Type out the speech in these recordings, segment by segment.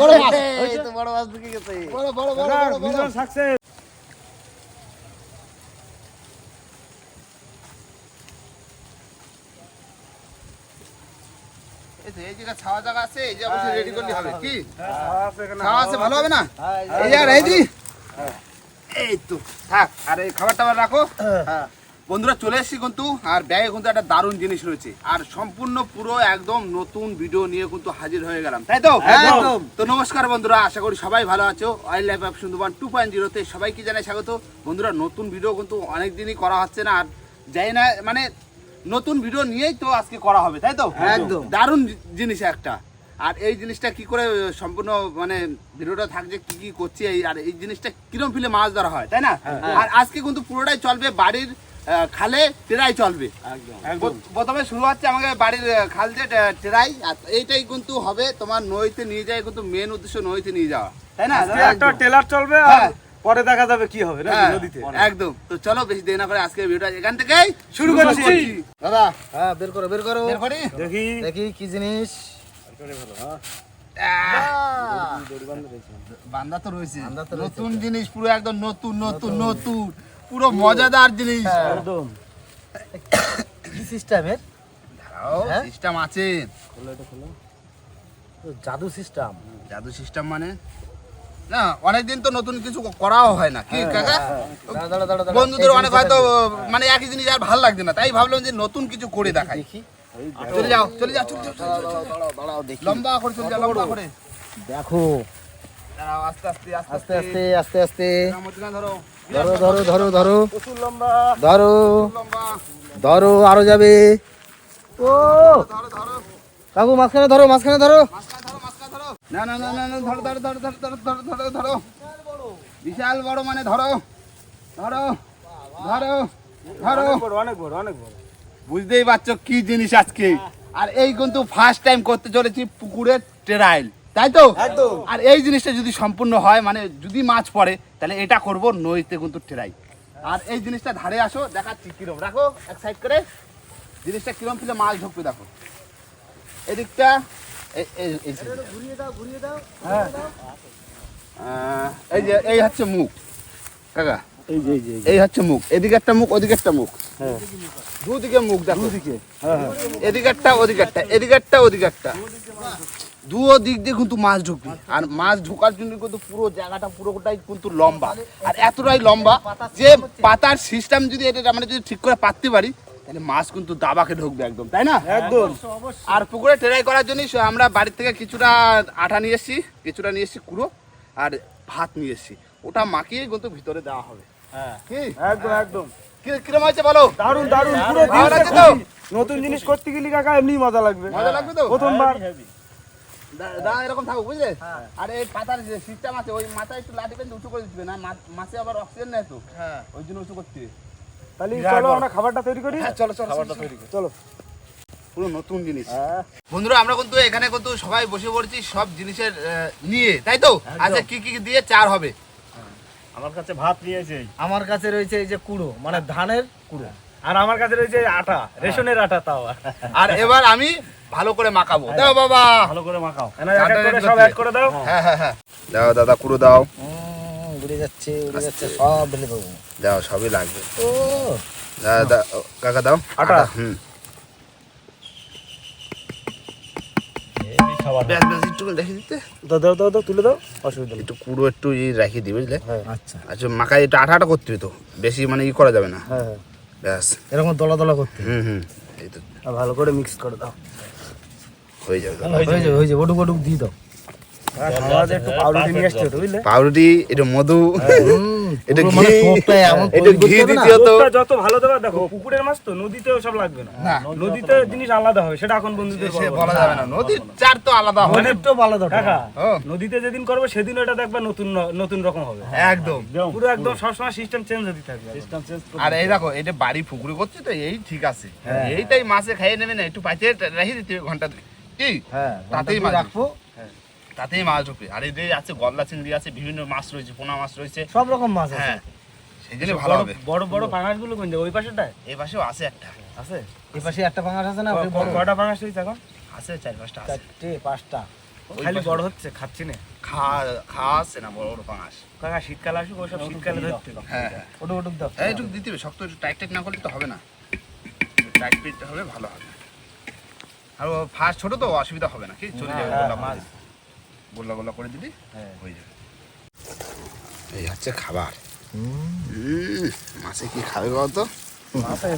বড় মাছ। এই তো বড় মাছ ঢুকে গেছে বড় বড় বড় বড় মিশন সাকসেস এই জায়গা ছাওয়া জায়গা আছে এই রেডি করলে হবে। কি? ছাওয়া আছে ভালো হবে না? এই যে রেডি এই তো থাক আর এই খাবার টাবার রাখো। হ্যাঁ। বন্ধুরা চলে এসেছি কিন্তু আর ব্যাগে কিন্তু একটা দারুণ জিনিস রয়েছে। আর সম্পূর্ণ পুরো একদম নতুন ভিডিও নিয়ে কিন্তু হাজির হয়ে গেলাম। তাই তো? একদম। তো নমস্কার বন্ধুরা আশা করি সবাই ভালো আছো। Wild life of Sundarban two point জিরোতে সবাইকে জানাই স্বাগত। বন্ধুরা নতুন ভিডিও কিন্তু অনেক দিনই করা হচ্ছে না আর যাই না মানে নতুন ভিডিও নিয়েই তো আজকে করা হবে তাই তো? একদম। দারুণ জিনিস একটা। আর এই জিনিসটা কি করে সম্পূর্ণ মানে ভিডিওটা থাকছে কি কি করছি আর এই জিনিসটা কিরম ফিলে মাছ ধরা হয় তাই না? আর আজকে কিন্তু পুরোটাই চলবে বাড়ির খালে টেরাই চলবে। প্রথমে শুরু হচ্ছে আমাকে বাড়ির খাল যে টে- টেরাই আর এইটাই কিন্তু হবে তোমার নইতে নিয়ে যায় কিন্তু মেন উদ্দেশ্য নইতে নিয়ে যাওয়া। তাই না একটা টেলার চলবে আর হ্যাঁ। পরে দেখা যাবে কি হবে হ্যাঁ, নদীতে? একদম। তো চলো বেশি দেরি না করে আজকে ভিডিওটা এখান থেকেই শুরু করছি। দাদা? হ্যাঁ বের করো বের করো। বের করি? দেখি। দেখি কি জিনিস? বান্দা তো রয়েছে। নতুন জিনিস পুরো একদম নতুন নতুন। নতুন। পুরো মজাদার জিনিস। একদম। কি সিস্টেমের হ্যাঁ? সিস্টেম আছে। জাদু সিস্টেম জাদু সিস্টেম মানে? না অনেকদিন তো নতুন কিছু করাও হয় না। কি কাকা? দাঁড়া দাঁড়া দাঁড়া দাঁড়া। বন্ধুদের অনেক হয়তো মানে একই জিনিস আর ভালো লাগছে না। তাই ভাবলাম যে নতুন কিছু করে দেখাই। দেখি। চলে যাও চলে যাও চলে যাও, লম্বা করে চলে যাও লম্বা করে। দেখো। আস্তে আস্তে আস্তে আস্তে আস্তে আস্তে মতিনা ধরো ধরো ধরো ধরো ধরো ধরো লম্বা ধরো আরও যাবে ও ধরো ধরো কাকু মাঝখানে ধরো মাঝখানে ধরো না না না না ধরো ধরো ধরো ধরো ধরো ধরো ধরো ধরো বিশাল বড় মানে ধরো ধরো ধরো ধরো অনেক অনেক বড় অনেক বড় বুঝতেই পারছ কি জিনিস আজকে আর এই কিন্তু ফার্স্ট টাইম করতে চলেছি পুকুরের ট্রায়াল তাই তো? আর এই জিনিসটা যদি সম্পূর্ণ হয় মানে যদি মাছ পড়ে তাহলে এটা করব নইতে কিন্তু ঠেরাই আর এই জিনিসটা ধারে আসো দেখাচ্ছি কিরম। রাখো এক সাইড করে। জিনিসটা কিরম ফিলে মাছ ঢুকবে দেখো। এদিকটা এই-। হ্যাঁ। এই যে এই হচ্ছে মুখ। কাকা এই হচ্ছে মুখ। এদিকে একটা মুখ ওদিকে একটা মুখ। হ্যাঁ। দুদিকে মুখ দেখো। দুদিকে হ্যাঁ হ্যাঁ। এদিকেরটা ওদিকেরটা এদিকেরটা ওদিকেরটা দু দিক দিয়ে কিন্তু মাছ ঢুকবে। আর মাছ ঢোকার জন্য কিন্তু পুরো জায়গাটা পুরোটাই কিন্তু লম্বা। আর এতটাই লম্বা যে পাতার সিস্টেম যদি এটা আমরা যদি ঠিক করে পাততে পারি তাহলে মাছ কিন্তু দাবাকে ঢুকবে একদম তাই না? একদম। আর পুকুরে ট্রাই করার জন্য আমরা বাড়ির থেকে কিছুটা আটা নিয়ে এসেছি কিছুটা নিয়ে এসেছি কুড়ো আর ভাত নিয়ে এসেছি। ওটা মাখিয়ে কিন্তু ভিতরে দেওয়া হবে। হ্যাঁ। একদম একদম। কিরম হয়েছে বলো? দারুণ দারুণ পুরো? নতুন জিনিস করতে গেলে কাকা এমনি মজা লাগবে। মজা লাগবে তো? প্রথমবার। দা- এরকম থাকুক বুঝলে? আর এই পাতার যে সিস্টেম আছে ওই মাথায় একটু লাঠি পেন উঁচু করে দিবে না? মাছে আবার অক্সিজেন নেয় তো? হ্যাঁ। ওই জন্য উঁচু করতে। তাহলে চলো আমরা খাবারটা তৈরি করি? হ্যাঁ চলো চলো খাবারটা তৈরি চলো। পুরো নতুন জিনিস। হ্যাঁ। বন্ধুরা আমরা কিন্তু এখানে কিন্তু সবাই বসে পড়ছি সব জিনিসের নিয়ে তাই তো? আচ্ছা কি কি দিয়ে চার হবে? আমার কাছে ভাত নিয়েছে আমার কাছে রয়েছে এই যে কুড়ো মানে ধানের কুড়ো। আর আমার কাছে রয়েছে আটা রেশনের আটা তাও। আর এবার আমি ভালো করে মাখাবো। দাও বাবা। ভালো করে মাখাও। করে সব। অ্যাড করে দাও। হ্যাঁ হ্যাঁ হ্যাঁ। দাও দাদা পুরো দাও। উড়ে যাচ্ছে উড়ে যাচ্ছে সব ঢেলে দেবো। দাও সবই লাগবে। ও। দাও, কাকা দাও। আটা? হুম। ব্যাস ব্যাস একটু দেখে দিতে। দাও দাও দাও দাও তুলে দাও। অসুবিধা একটু কুড়ো একটু ই দিই বুঝলে? আচ্ছা। আচ্ছা মাখায় একটু আঠা আঠা করতে হবে তো। বেশি মানে ই করা যাবে না। হ্যাঁ হ্যাঁ। ব্যাস। এরকম দলা দলা করতে। হুম হুম। এই তো ভালো করে মিক্স করে দাও। হয়ে যাবে। হয়ে যাবে হয়ে যাবে। ওটুক ওটুক দিয়ে দাও। পাউরুটি এটা মধু এটা ঘি টোপটা এমন এটা ঘি করতে হবে না? দিতে হতো দুধটা যত ভালো দেবে দেখো পুকুরের মাছ তো নদীতেও সব লাগবে না। না। নদীতে জিনিস আলাদা হবে সেটা এখন বন্ধুদের বলা যাবে না। নদীর চার তো আলাদা হবে। অনেকটাও ভালো দরকার। কাকা নদীতে যেদিন করবে সেদিন ওটা দেখবে নতুন নতুন রকম হবে। একদম। পুরো একদম সবসময় সিস্টেম চেঞ্জ হতে থাকবে। সিস্টেম চেঞ্জ আর এই দেখো এটা বাড়ি পুকুরে করছে তো এই ঠিক আছে। এইটাই মাছে খাইয়ে নেবে না একটু পাইতে রেখে দিতে ঘণ্টা দুই। কি? হ্যাঁ তাতেই তাতেই মাছ। রাখব। তাতেই মাছ ঢুকবে। আর এই যে আছে গলদা চিংড়ি আছে বিভিন্ন মাছ রয়েছে পোনা মাছ রয়েছে। সব রকম মাছ হ্যাঁ সেই জন্য ভালো হবে। বড় বড় পাঙাশগুলো কোন ওই পাশেটায় এই পাশেও আছে একটা। আছে? এই পাশে একটা পাঙাশ আছে না? বড় পাঙাশ হয়েছে এখন? আছে চার পাঁচটা আছে। চারটে পাঁচটা। খালি বড় হচ্ছে খাচ্ছি না? খাওয়া খাওয়া আসছে না বড় বড় পাঙাশ। কাকা শীতকাল আসুক ওসব শীতকালে ধরতে হবে। হ্যাঁ হ্যাঁ। ওটুক ওটুক দাও। এই দিতে হবে শক্ত একটু টাইট টাইট না করলে তো হবে না। টাইট পিট হবে ভালো হবে। আর ফার্স্ট ছোট তো অসুবিধা হবে না কি? চলে যাবে হ্যাঁ, মাছ। গোল্লা গোল্লা করে দিবি হ্যাঁ। হয়ে যাবে। এই হচ্ছে খাবার। মাছে কি খাবে বলতো?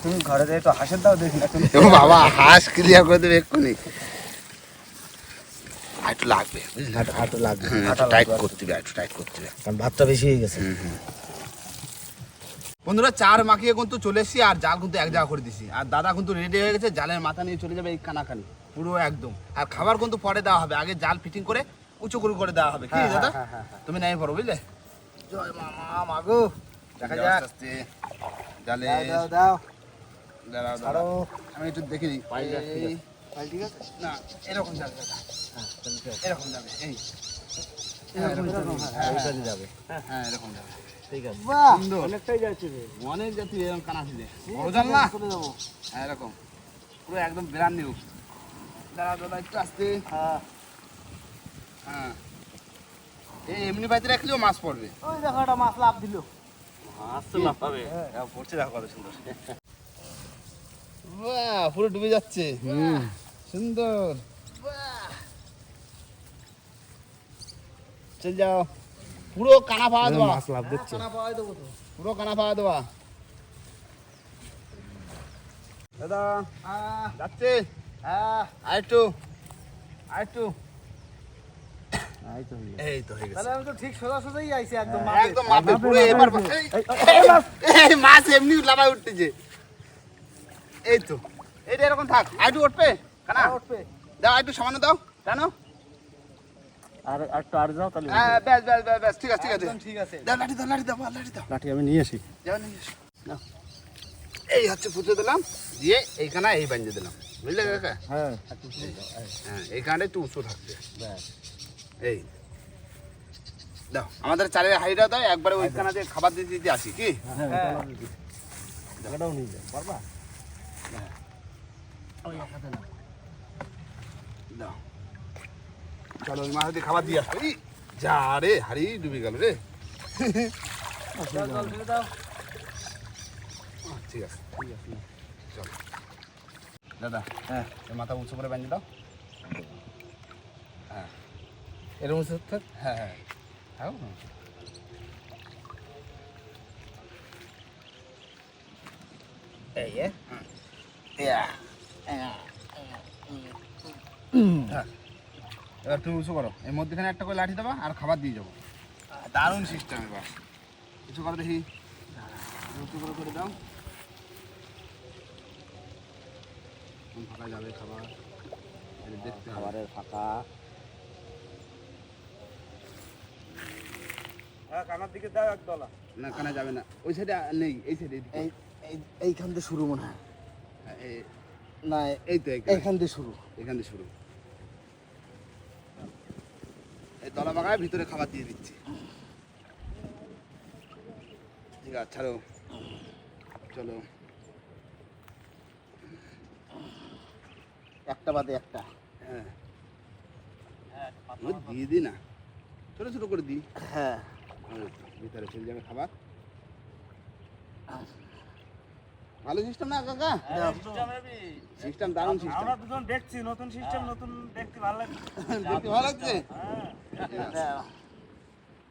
তুমি ঘরে যাই তো হাঁসের দাও দেখি। বাবা হাঁস ক্লিয়ার করে দেবে এক্ষুনি। আর লাগবে বুঝলি? হাঁটু হাঁটু লাগবে। হুম, টাইট করতে হবে একটু টাইট করতে হবে। কারণ ভাতটা বেশি হয়ে গেছে। বন্ধুরা চার মাখিয়ে কিন্তু চলে এসেছি আর জাল কিন্তু এক জায়গা করে দিছি আর দাদা কিন্তু রেডি হয়ে গেছে জালের মাথা নিয়ে চলে যাবে এই কানাকানি। পুরো একদম। আর খাবার কিন্তু পরে দেওয়া হবে। আগে জাল ফিটিং করে উঁচু করে করে দেওয়া হবে। কি হ্যাঁ, দাদা? হ্যাঁ, হ্যাঁ, তুমি নাই পড়ো বুঝলে? জয় মামা মাগো দেখা যাক। আস্তে জালে। দাও দাও দাও। দাঁড়াও, ছাড়ো। আমি একটু দেখে নিই ঠিক আছে। আছে? না এরকম যাবে দাদা। হ্যাঁ। এরকম যাবে এই। এরকম এরকম, যাবে, হ্যাঁ, হ্যাঁ এরকম যাবে। ঠিক আছে। সুন্দর। অনেকটাই যাচ্ছে রে। অনেক জাতি এরকম বড় না হ্যাঁ এরকম। পুরো একদম ব্র্যান্ড নিউ দাঁড়া দাদা একটু আসতে। হ্যাঁ। হ্যাঁ। এই এমনি বাড়িতে রাখলেও মাছ পড়বে। ওই দেখো একটা মাছ লাভ দিল। মাছ তো লাফাবে। হ্যাঁ। পড়ছে দেখো কত সুন্দর। বাহ পুরো ডুবে যাচ্ছে। হুম সুন্দর। চল যাও। পুরো কানা পাওয়া দেওয়া। মাছ লাভ দিচ্ছে। কানা পাওয়া দেবো তো। পুরো কানা পাওয়া দেওয়া। দাদা যাচ্ছে। হ্যাঁ আর একটু আর একটু এই তো হয়ে গেছে। এই তো হয়ে গেছে। তাহলে আমি তো ঠিক সোজা আইছি একদম হ্যাঁ, একদম মাপে পুরো এবার এই, এই মাছ। এমনি লাফায় উঠতেছে। এই তো। এইটা এরকম থাক। উঠবে? কানা? উঠবে। দাও একটু সামান্য দাও। জানো আর একটু আর যাও তাহলে। হ্যাঁ ব্যাস ব্যাস ব্যাস ব্যাস ঠিক আছে ঠিক আছে। ঠিক আছে। দাও লাঠি দাও লাঠি দাও লাঠি দাও। লাঠি আমি নিয়ে আসি। যাও নিয়ে। এই হচ্ছে পুঁতে দিলাম দিয়ে এইখানে এই বানিয়ে দিলাম। বুঝলে কাকা? হ্যাঁ। হ্যাঁ এইখানে একটু উঁচু থাকবে। ব্যাস। এই দাও। আমাদের চালের হাইটা দাও একবারে ওইখানে দিয়ে খাবার দিয়ে দিতে আসি কি? হ্যাঁ জায়গাটাও পারবা? দাও। চলো ওই মাছ দিয়ে খাবার দিয়ে আসো যা রে হাড়ি ডুবে গেল রে। জল জল দিয়ে ঠিক আছে। চলো। দাদা হ্যাঁ। মাথা উঁচু করে বানিয়ে দাও হ্যাঁ এরকম থাক। হ্যাঁ হ্যাঁ। হ্যাঁ এই এবার তুমি উঁচু করো। এর মধ্যেখানে একটা করে লাঠি দেবা আর খাবার দিয়ে যাব। দারুণ সিস্টেম এবার। উঁচু করো দেখি। উঁচু করে করে দাও। ফাঁকা যাবে খাবার? দেখতে খাবারের ফাঁকা। হ্যাঁ কানার দিকে দাও এক দলা। না কানা যাবে না। ওই সাইডে নেই এই সাইডে এই এই এইখান থেকে শুরু মনে হয়। না এই তো এইখানে। এইখান থেকে শুরু। এখান থেকে শুরু। এই বাগায় ভিতরে খাবার দিয়ে দিচ্ছি। ঠিক আছে ছাড়ো। চলো। একটা বাদে একটা। হ্যাঁ। ও দিয়ে দি না? ছোট ছোট করে দিই। হ্যাঁ হ্যাঁ, ভিতরে চলে যাবে খাবার। ভালো সিস্টেম না কাকা? সিস্টেম দারুণ সিস্টেম আমরা দুজন দেখছি নতুন সিস্টেম নতুন দেখতে ভালো লাগছে। দেখতে ভালো লাগছে? হ্যাঁ।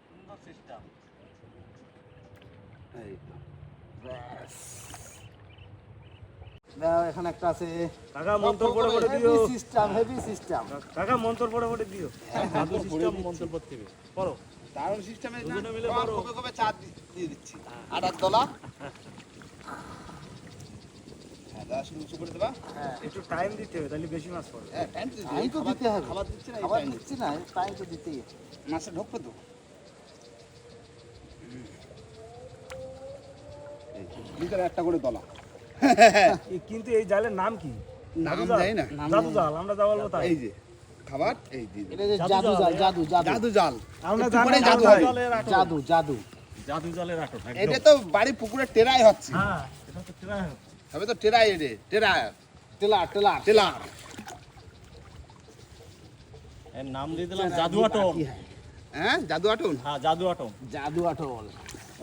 সুন্দর সিস্টেম এই তো। দাও এখানে একটা আছে। কাকা মন্তর পড়ে পড়ে দিও। সিস্টেম হেভি সিস্টেম কাকা মন্তর পড়ে পড়ে দিও। মন্তর পড়তে হবে। পড়ো। দারুণ সিস্টেমে। কবে কবে দিয়ে দিচ্ছি। আটার তলা হ্যাঁ একটু টাইম দিতে হবে তাহলে বেশি মাছ পড়বে। হ্যাঁ টাইম তো দিতে হবে। খাবার দিচ্ছি না খাবার দিচ্ছি না টাইম তো দিতেই মাছে ঢুকবে তো? একটা করে তলা এ- কিন্তু এই জালের নাম কি? নাম না। জাদু জাল আমরা যা বলব তাই এই যে। খাবার এই দিয়ে এটা যে জাদু জাল, জাদু জাদু। জাদু জাল। আমরা জানি জাদু জাদু জালের আটক। জাদু জাদু। জাদু জালের আটক। এটা তো বাড়ি পুকুরে টেরাই হচ্ছে। হ্যাঁ এটা তো ট্রাই হচ্ছে। তবে তো টেরাই এরে টেরা টেলার টেলার টেলার এর নাম দিয়ে দিলাম জাদু আটম। হ্যাঁ? জাদু আটুন হ্যাঁ জাদু আটম। জাদু আটল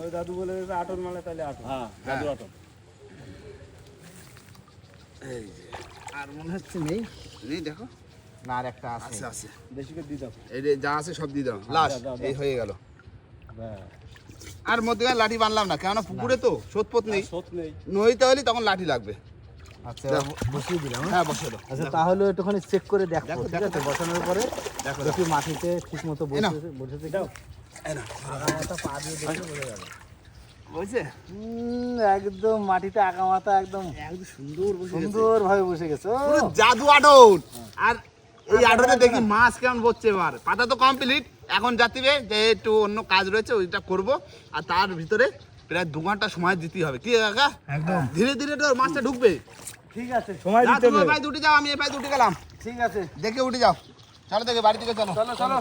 ওই দাদু বলে আটন মানে তাহলে আটন হ্যাঁ জাদু আটম। আর মনে হচ্ছে নেই। নেই দেখো। না আর একটা আছে। আছে আছে। বেশি করে দিয়ে দাও। এই যা আছে সব দিয়ে দাও। লাস্ট দাও, দাও। এই হয়ে গেল। আর মধ্যে লাঠি বানলাম না কেননা পুকুরে তো সোদপোত নেই। সোত নেই। নইতে হলে তখন লাঠি লাগবে। আচ্ছা বসিয়ে দিলাম হ্যাঁ? হ্যাঁ বসে দাও। আচ্ছা তাহলে একটুখানি চেক করে দেখো দেখো, ঠিক আছে? বসানোর পরে দেখো দেখি। মাটিতে ঠিক মতো। বসেছে বসেছে? দাও। পা দিয়ে দেখে বোঝা যাবে বলছে একদম মাটিতে আগামাথা একদম একদম সুন্দর বসে সুন্দর ভাবে বসে গেছে জাদু আটন আর এই আটনে দেখি মাছ কেমন বসছে এবার। পাতা তো কমপ্লিট এখন যাত্রীবে যে একটু অন্য কাজ রয়েছে ওইটা করব। আর তার ভিতরে প্রায় দু ঘণ্টা সময় দিতে হবে। কি কাকা? একদম। ধীরে ধীরে তো মাছটা ঢুকবে। ঠিক আছে সময় দিতে হবে। পায়ে দুটি যাও আমি এই পায়ে দুটি গেলাম। ঠিক আছে। দেখে উঠে যাও। চলো দেখে বাড়ি থেকে চলো। চলো চলো।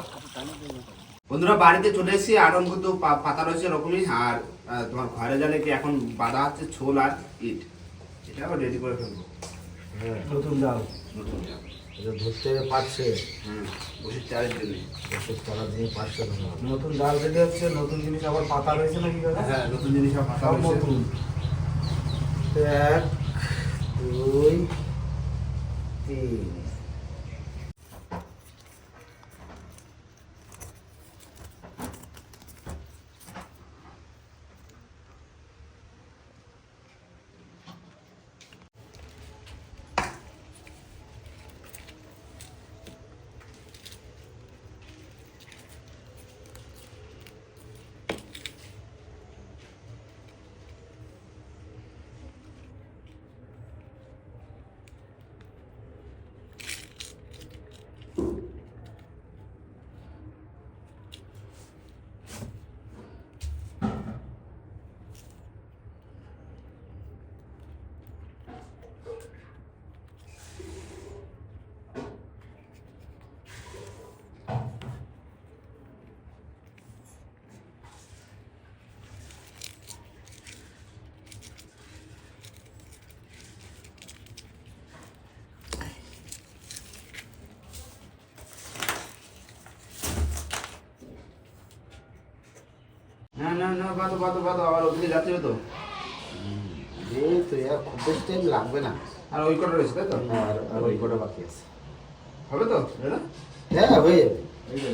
বন্ধুরা বাড়িতে চলে এসেছি। আটন কিন্তু পাতা রয়েছে এরকমই। আর তোমার ঘরে জানে কি এখন বাঁধা হচ্ছে ছোল আর ইট। এটাও রেডি করে ফেলব। নতুন জাল। নতুন জাল। ধরতে পারছে। হুম চালের জন্য। ওষুধ চালার দিয়ে পারছে নতুন ডাল রেডি হচ্ছে নতুন জিনিস আবার পাতা রয়েছে নাকি? হ্যাঁ নতুন জিনিস আবার পাতা নতুন। এক দুই তিন। না না না বাদো বাদো বাদো আবার ওদিকে যাচ্ছে তো। এই তো এর খুব বেশি টাইম লাগবে না। আর ওই কটা রয়েছে তাই তো? আর আর ওই কটা বাকি আছে। হবে তো? দাদা হ্যাঁ হয়ে যাবে। এই যে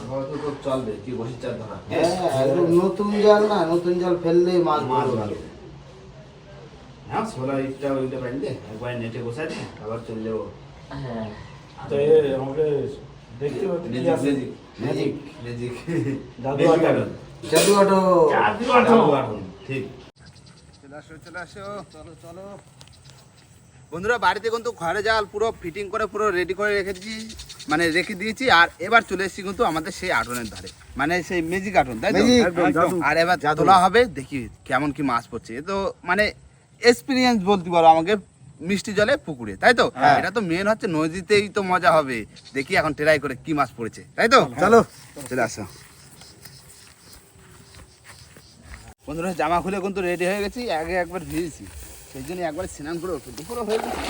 আপাতত তো চলবে কি বসে চার ধরা। হ্যাঁ নতুন জাল না নতুন জাল ফেললেই মাছ মাছ ভালো ভালো হ্যাঁ সোলা ইটটা ওইটা বাঁধলে একবার নেটে দে আবার চলে যাব। হ্যাঁ। তো এ আমাকে দেখতে হবে কি ম্যাজিক ম্যাজিক জাদু ম্যাজিক আটন। আটো জাদু জাদু আটন। আটন, ঠিক। চলে আসো চলে আসো। চলো চলো। বন্ধুরা বাড়িতে কিন্তু ঘরে জাল পুরো ফিটিং করে পুরো রেডি করে রেখেছি মানে রেখে দিয়েছি। আর এবার চলে এসেছি কিন্তু আমাদের সেই আটনের ধারে মানে সেই ম্যাজিক আটন তাই। আর এবার তোলা হবে দেখি কেমন কি মাছ পড়ছে। এ তো মানে এক্সপিরিয়েন্স বলতে পারো আমাকে মিষ্টি জলে পুকুরে তাই তো? এটা তো মেন হচ্ছে নদীতেই তো মজা হবে। দেখি এখন ট্রাই করে কি মাছ পড়েছে তাই তো? চলো। চলে আসো। বন্ধুরা জামা খুলে কিন্তু রেডি হয়ে গেছি। আগে একবার ভিজেছি। সেই জন্য একবার স্নান করে উঠো দুপুরে হয়ে গেছে।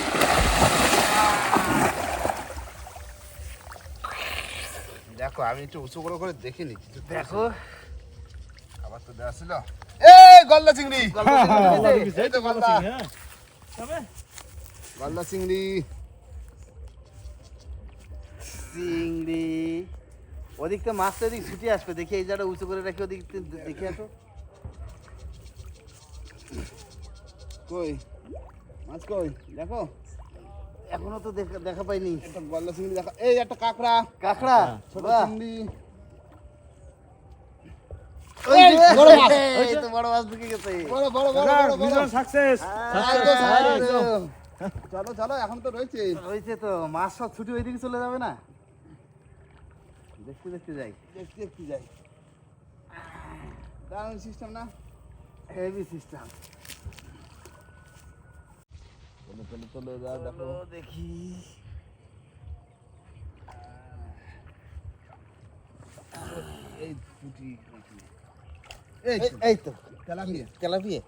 দেখো আমি একটু উঁচু করে করে দেখে নিচ্ছি দেখো। আবার তো দেওয়া ছিল। এই গলদা চিংড়ি! এই তো গলদা। হ্যাঁ। গলদা চিংড়ি। চিংড়ি। ওদিক তো মাছটা ওদিক ছুটে আসবে। দেখি এই জায়গাটা উঁচু করে রাখি ওদিক দেখে আসো। কই? মাছ কই? দেখো। এখনও তো দেখা দেখা পাইনি। একটা গলদা চিংড়ি দেখো এই একটা কাঁকড়া। কাঁকড়া? ছোট চিংড়ি। ওই এই, যে, বড় মাছ। এই তো বড় মাছ ঢুকে গেছে। বড় বড় বড় বড় বড়। মিশন সাকসেস একদম, হ্যাঁ, একদম। চলো চলো এখন তো রয়েছে। হয়েছে তো। মাছ সব ছুটি ওইদিকে চলে যাবে না? দেখতে দেখতে যাই। দেখতে দেখতে যাই। দারুণ সিস্টেম না? Heavy system. চলো চলো যা দেখো দেখি এই পুঁটি এই তো। তেলাপিয়া। তেলাপিয়া।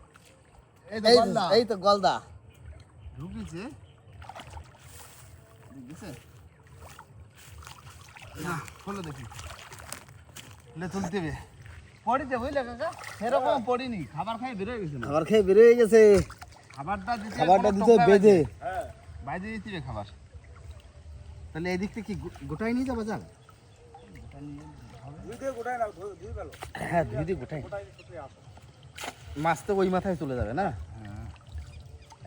এই তো গলদা। গলদা। ঢুকেছে? না খোলো দেখি। লে তুলতে হবে। পড়িতে বুঝলে কাকা? সেরকম পড়িনি। খাবার খাই বেরোয় গেছে খাবার খেয়ে বেরিয়ে গেছে। খাবারটা দিতে খাবারটা দিতে বেঁধে। বাইরে- দিতে হবে খাবার। তাহলে এই দিক থেকে কি গোটাই নিয়ে যাব জাল হ্যাঁ দুই দিয়ে গোটাই। মাছ তো ওই মাথায় চলে যাবে না?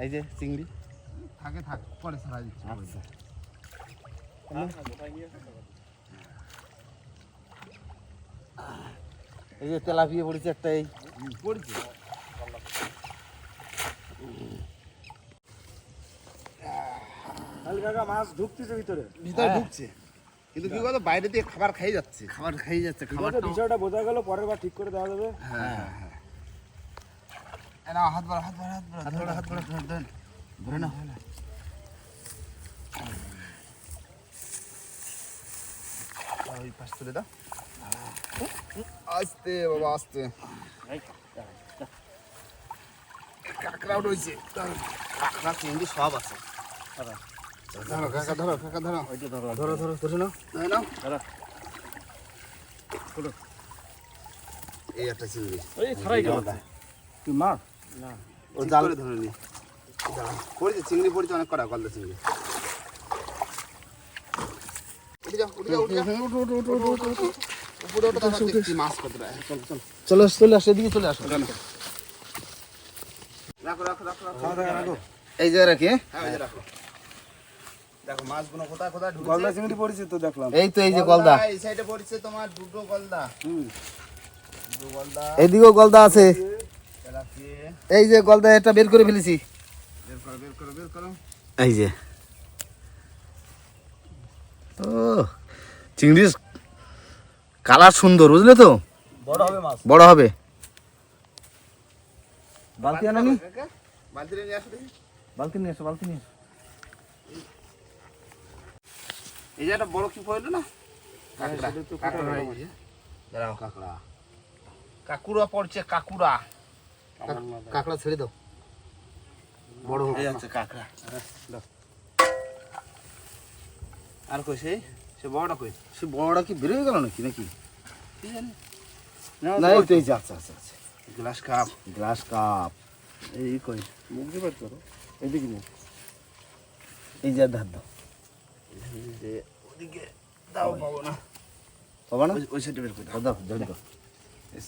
এই যে চিংড়ি। থাকে থাক। পরে সারা দিচ্ছি। আচ্ছা। এই যে তেলাপিয়া পড়েছে একটা এই পড়ছে কাকা মাছ ঢুকতেছে ভিতরে। ভিতরে ঢুকছে। কিন্তু কি বলতো বাইরে দিয়ে খাবার খাই যাচ্ছে। খাবার খেয়ে যাচ্ছে খাবার বিষয়টা বোঝা গেল পরের বার ঠিক করে দেওয়া যাবে। হ্যাঁ হ্যাঁ এ হাত বাড়া হাত বাড়া হাত বাড়া হাত বাড়া, হাত বাড়া, ধরে ধরে ধরে নাও। ওই পাশ তুলে দাও। আস্তে বাবা আস্তে কাকড়াও রয়েছে কাঁকড়া চিংড়ি সব আছে ধরো কাকা ধরো কাকা ধরো ওইটা ধরো ধরো ধরো ধরে নাও ধরে নাও ধরো এই একটা চিংড়ি এই খারাই গেল তুই মার ও জাল ধরে নি পড়েছে চিংড়ি পড়েছে অনেক কটা গলদা চিংড়ি উঠে যাও উঠে যাও উঠে যাও উঠো উঠো উঠো উঠো চল চল। চলে আসো এদিকে চলে আসো। রাখো রাখো রাখো রাখো। রাখো। এই রাখি গলদা চিংড়ি পড়েছে তো দেখলাম। এই তো এই যে গলদা। এই সাইডে পড়ছে তোমার দুটো গলদা। দুটো গলদা। এদিকেও গলদা আছে। এই যে গলদা এটা বের করে ফেলেছি। বের করো বের করো বের করো। এই যে। ও চিংড়ির কালার সুন্দর বুঝলে তো? বড় হবে মাছ। বড় হবে। বালতি আনানি কাকা, বালতি নিয়ে আসো বালতি নিয়ে এসো বালতি নিয়ে এসো। এই যে একটা বড় কি পড়ল না? কাকড়া। কাকড়া কাকড়া। কাকুরা পড়ছে কাকুরা কাঁকড়া ছেড়ে দাও। বড় হচ্ছে আর কই সেই? সে বড়টা কই? সে বড়টা কি বেরোয় গেল নাকি নাকি? না এই তো এই যে আচ্ছা আচ্ছা আচ্ছা। Glass cup. Glass cup. এই কই? মুখ দিয়ে বের করো। এদিকে নিয়ে এই যে ধার দাও। ওদিকে দাও পাবো না। পাবা না? ওই- ওই সাইডে বের করে দাও। দাও দাও।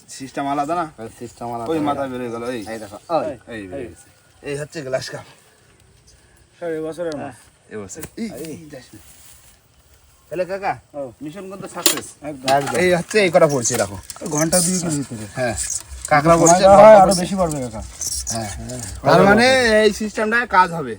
সিস্টেম আলাদা না? সিস্টেম আলাদা। ওই মাথায় বের হয়ে গেল এই। এই দেখো এই এই। হচ্ছে গ্লাস কাপ। স্যার এবছরের মাছ। এই বসে এই। না। তাহলে কাকা মিশন কিন্তু সাকসেস এই হচ্ছে এই কটা পড়ছে দেখো। ঘণ্টা দুই ভিতরে। হ্যাঁ। কাঁকড়া পড়ছে আরও বেশি পড়বে কাকা। হ্যাঁ তার মানে এই সিস্টেমটায় কাজ হবে।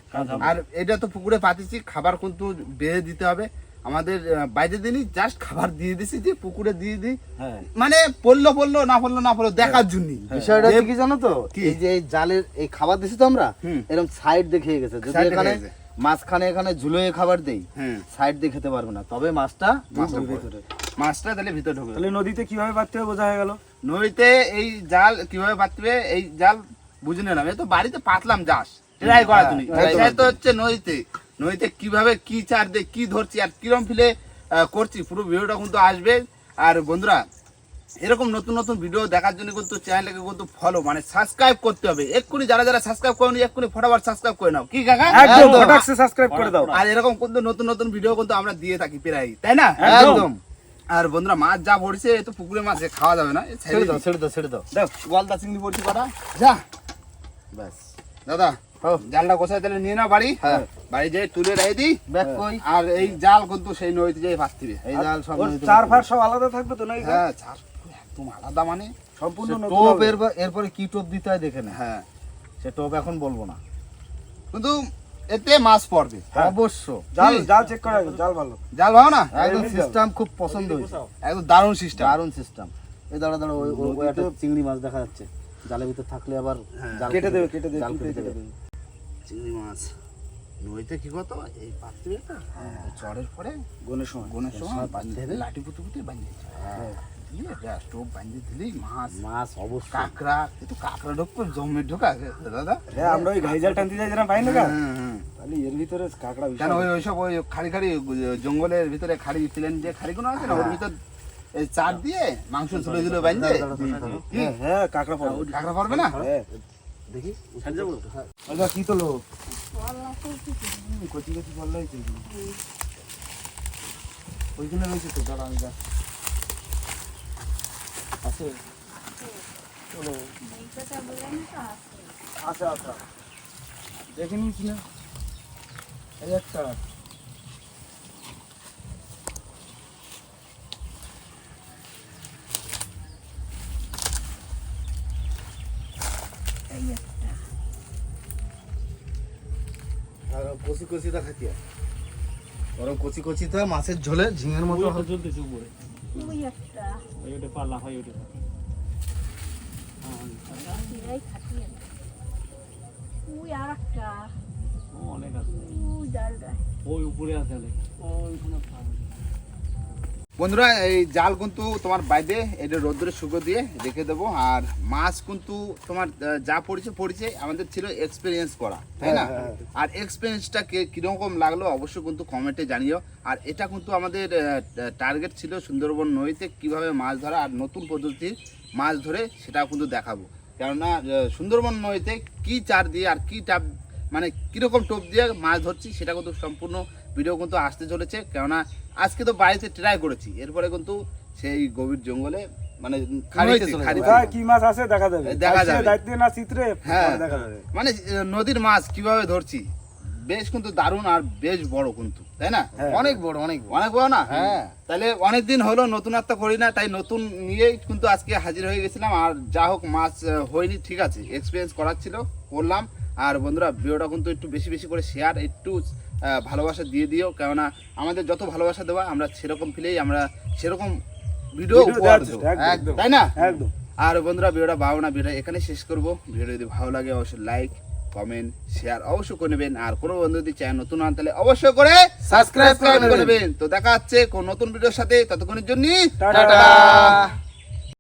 আর এটা তো পুকুরে পাতিছি খাবার কিন্তু বেড়ে দিতে হবে। আমাদের বাইরে দিনই জাস্ট খাবার দিয়ে দিছি যে পুকুরে দিয়ে দিই। হ্যাঁ। মানে পড়ল পড়ল না পড়ল না পড়ল দেখার জন্য বিষয়টা কি জানো তো? এই যে এই জালের এই খাবার দিছি তো আমরা হুম। এরকম সাইড দেখে গেছে। যদি এখানে গেছে। মাঝখানে এখানে ঝুলোয় খাবার দেই সাইড দিয়ে খেতে পারবে না। তবে মাছটা। ভিতরে। মাছটা তাহলে ভিতরে ঢুকে তাহলে নদীতে কীভাবে পাততে হবে বোঝা হয়ে গেল? নদীতে এই জাল কীভাবে পাতবে এই জাল বুঝে নিলাম। এই তো বাড়িতে পাতলাম যাস ট্রাই করা তুমি হ্যাঁ, ট্রাই তো হচ্ছে নদীতে। নদীতে কীভাবে কি চার দিয়ে কি ধরছি আর কিরম ফিলে করছি পুরো ভিডিওটা কিন্তু আসবে। আর বন্ধুরা এরকম নতুন নতুন ভিডিও দেখার জন্য কিন্তু চ্যানেলটাকে কিন্তু ফলো মানে সাবস্ক্রাইব করতে হবে। এক্ষুনি যারা যারা সাবস্ক্রাইব করেনি এক্ষুনি ফটাফট সাবস্ক্রাইব করে নাও। কি কাকা? একদম একদম। সাবস্ক্রাইব করে দাও। আর এরকম কিন্তু নতুন নতুন ভিডিও কিন্তু আমরা দিয়ে থাকি প্রায় তাই না? একদম। আর বন্ধুরা মাছ যা পড়ছে তো পুকুরে মাছ খাওয়া যাবে না ছেড়ে দাও ছেড়ে দাও ছেড়ে দাও। দেখ গলদা চিংড়ি পড়ছি কটা? যা। ব্যাস। দাদা জালটা কোথায় তাহলে নিয়ে নাও বাড়ি? হ্যাঁ। বাড়ি যেয়ে তুলে রেখে দিই। আর এই জাল কিন্তু সেই নদীতে যেয়ে ভাসতিবে। এই জাল সব চার ফার সব আলাদা থাকবে তো নাকি? হ্যাঁ চার আলাদা মানে সম্পূর্ণ টোপ এরপরে কি টোপ দিতে হয় দেখে না। হ্যাঁ। সে টোপ এখন বলব না। কিন্তু এতে মাছ পড়বে। হ্যাঁ। অবশ্য। জাল জাল চেক করা জাল ভালো। জাল ভাও না? একদম সিস্টেম খুব পছন্দ হয়েছে। একদম দারুণ সিস্টেম দারুণ সিস্টেম এই দাঁড়া দাঁড়া ওই ওই- একটা চিংড়ি মাছ দেখা যাচ্ছে। জালের ভিতর থাকলে আবার হ্যাঁ। জাল কেটে দেবে কেটে দেবে জাল কেটে দেবে। চিংড়ি মাছ। নদীতে কি করতো? এই পাত্রে চড়ের পরে গনের সময়। গনের সময়। লাঠি পুঁতে পুঁতে বাঁধিয়েছে দিয়ে ব্যাস টোপ বাঁধিয়ে দিলেই মাছ মাছ অবশ্যই। কাঁকড়া কিন্তু কাঁকড়া ঢোক জমে ঢোকা দাদা। হ্যাঁ আমরা ওই ঘাইজাল টানতে যাই যেরকম পাই না গা? হুম, হুম। তাহলে এর ভিতরে কাঁকড়া কেন ওই ওইসব ওই খাড়ি খাড়ি জঙ্গলের ভিতরে খাড়ি প্লেন যে খাড়িগুলো আছে না? ওর ভিতর এই চার দিয়ে মাংস তুলে দিলে বাঁধবে হ্যাঁ, হ্যাঁ কাঁকড়া পাবো কাঁকড়া পারবে না? হ্যাঁ। দেখি। কি তোলো কচি কচি ফল ওইখানে রয়েছে তো দাঁড়া আমি যা আছে। চলো। আচ্ছা আচ্ছা। দেখে নিয়েছি না? এই একটা। আর কচি কচিটা খাতিয়া ওরকম কচি কচিটা মাছের ঝোলে ঝিঙের মতো ওইটা জ্বলতেছে উপরে। ওই ওঠে পাল্লা হয় ওঠে অনেক আছে। ওই উপরে আছে ওইখানে। বন্ধুরা এই জাল কিন্তু তোমার বাইরে এটা রোদ্রে শুকো দিয়ে রেখে দেবো। আর মাছ কিন্তু তোমার যা পড়েছে পড়েছে আমাদের ছিল এক্সপিরিয়েন্স করা তাই না? আর এক্সপিরিয়েন্সটা কে কীরকম লাগল অবশ্যই কিন্তু কমেন্টে জানিও। আর এটা কিন্তু আমাদের টার্গেট ছিল সুন্দরবন নদীতে কীভাবে মাছ ধরা আর নতুন পদ্ধতির মাছ ধরে সেটাও কিন্তু দেখাবো। কেননা সুন্দরবন নদীতে কি চার দিয়ে আর কি টাপ মানে কীরকম টোপ দিয়ে মাছ ধরছি সেটা কিন্তু সম্পূর্ণ ভিডিও কিন্তু আসতে চলেছে কেননা আজকে তো বাড়িতে ট্রাই করেছি এরপরে কিন্তু সেই গভীর জঙ্গলে মানে কি মাছ আছে দেখা যাবে। দেখা যাবে। না চিত্রে হ্যাঁ পরে দেখা যাবে। মানে নদীর মাছ কীভাবে ধরছি বেশ কিন্তু দারুণ আর বেশ বড় কিন্তু তাই না? হ্যাঁ। অনেক বড় অনেক বড়। অনেক বড় না? হ্যাঁ। তাহলে অনেকদিন হলো নতুনত্ব করি না তাই নতুন নিয়েই কিন্তু আজকে হাজির হয়ে গেছিলাম। আর যা হোক মাছ হয়নি ঠিক আছে। এক্সপিরিয়েন্স করার ছিল করলাম। আর বন্ধুরা ভিডিওটা কিন্তু একটু বেশি বেশি করে শেয়ার একটু ভালোবাসা দিয়ে দিও। কেননা আমাদের যত ভালোবাসা দেওয়া আমরা সেরকম ফিলেই আমরা সেরকম ভিডিও ভিডিও উপহার দেবো। তাই না? একদম। আর বন্ধুরা ভিডিওটা ভালো না ভিডিও এখানে শেষ করব। ভিডিও যদি ভালো লাগে অবশ্যই লাইক কমেন্ট শেয়ার অবশ্যই করে নেবেন। আর কোনো বন্ধু যদি চ্যানেল নতুন আন তাহলে অবশ্যই করে সাবস্ক্রাইব করে নেবেন। তো দেখা হচ্ছে কোন নতুন ভিডিওর সাথে। ততক্ষণের জন্য। টাটা।